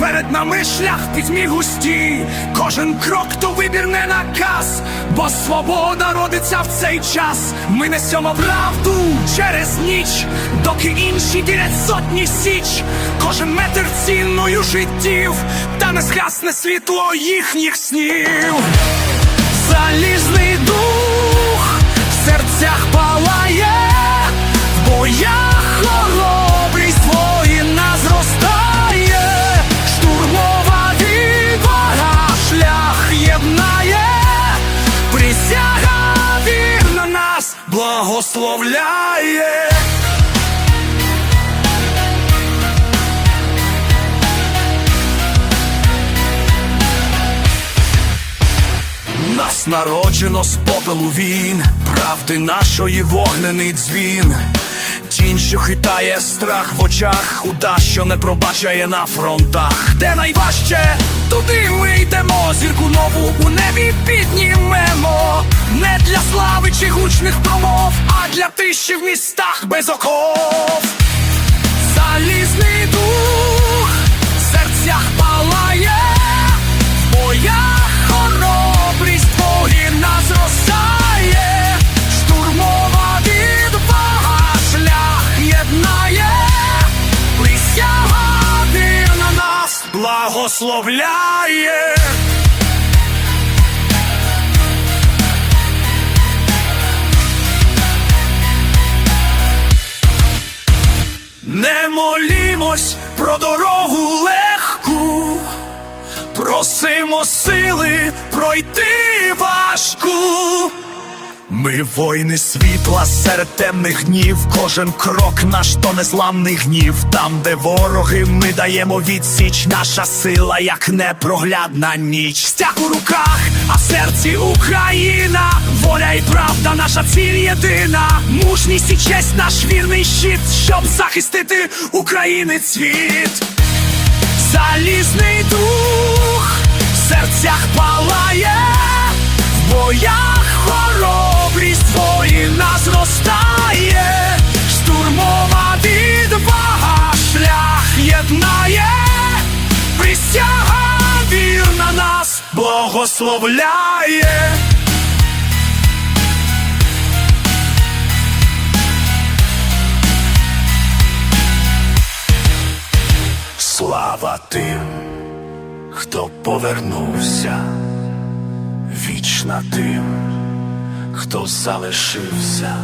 Перед нами шлях пітьмі густі, кожен крок то вибір не наказ, бо свобода родиться в цей час. Ми несемо правду через ніч, доки інші ділять сотні січ, кожен метр цінною життів, та не згасне світло їхніх снів. Залізний дух присяга вірна нас благословляє. Нас народжено з попелу він, правди нашої вогнений дзвін. Тінь, що хитає страх в очах, уда, що не пробачає на фронтах. Де найважче, туди ми йдемо, чи гучних промов, а для тиші в містах без оков. Залізний дух в серцях палає, в боях хоробрість воїна зростає, штурмова відвага шлях єднає, присяга вірна нас благословляє. Не молімось про дорогу легку, просимо сили пройти важку. Ми воїни світла серед темних днів, кожен крок наш то незламний гнів. Там, де вороги, ми даємо відсіч, наша сила, як непроглядна ніч. Стяг у руках, а в серці Україна, воля і правда, наша ціль єдина. Мужність і честь, наш вірний щит, щоб захистити України цвіт. Залізний дух в серцях палає, в боях зростає, штурмова відвага шлях єднає, присяга вірна нас благословляє. Слава тим, хто повернувся, вічна тим, хто залишився.